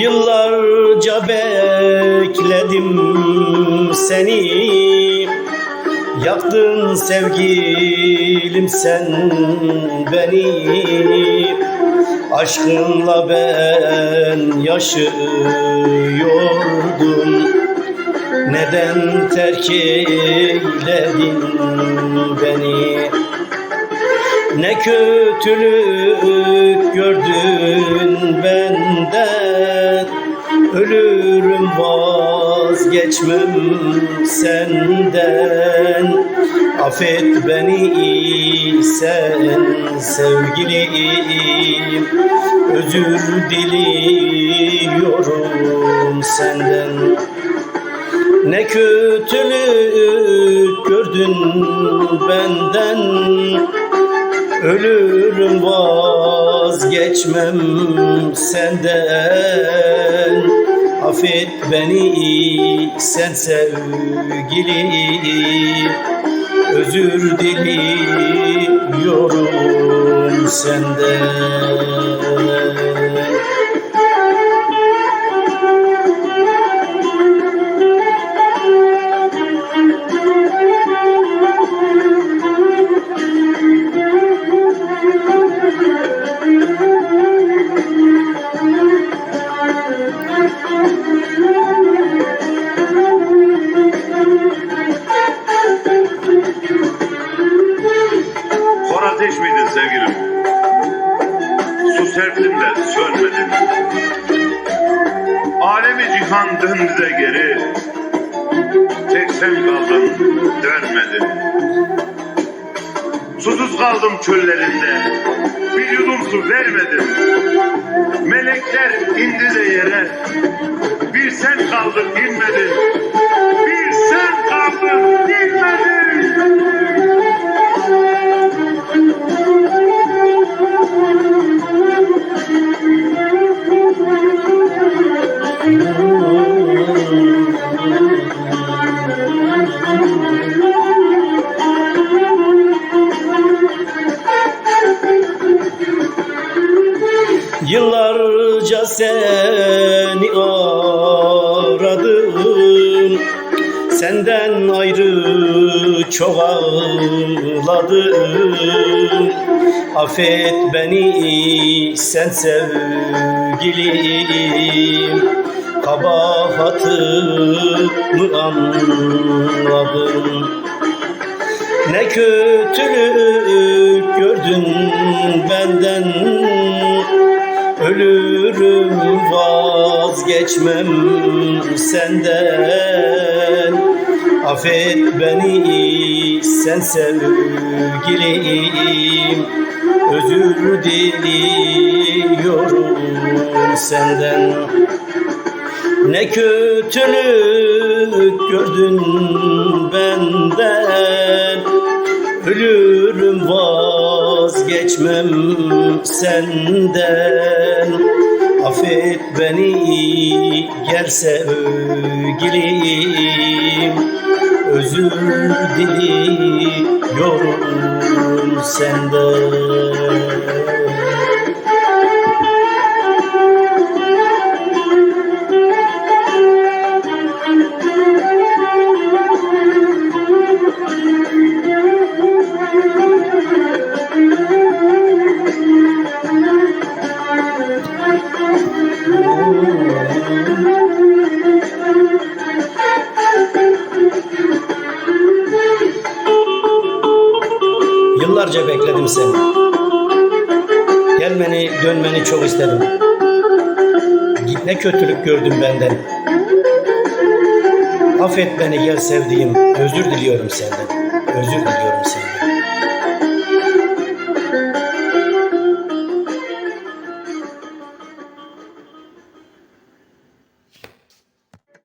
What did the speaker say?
Yıllarca bekledim seni. Yaktın sevgilim sen beni. Aşkınla ben yaşıyordum. Neden terk eyledin beni ne kötülük gördün benden. Ölürüm vazgeçmem senden. Affet beni sen sevgilim Özür diliyorum senden. Ne kötülük gördün benden Ölürüm vazgeçmem senden. Affet beni sen sevgilim Özür diliyorum senden sevgilim? Su serptim de sönmedim. Alemi cihan döndü de geri. Tek sen kaldın dönmedin. Susuz kaldım çöllerinde. Bir yudum su vermedin. Melekler indi de yere. Yıllarca seni aradım. Senden ayrı çok ağladım Affet beni sen sevgilim. Kabahatımı anladım ne kötülük gördün benden? Ölürüm vazgeçmem senden. Affet beni sen sevgilim Özür diliyorum senden. Ne kötülük gördün benden Ölürüm vazgeçmem senden. Affet beni gel sevgilim Özür diliyorum senden Bekledim seni. Gelmeni, dönmeni çok istedim. Ne kötülük gördüm benden. Affet beni gel sevdiğim. Özür diliyorum senden. Özür diliyorum senden.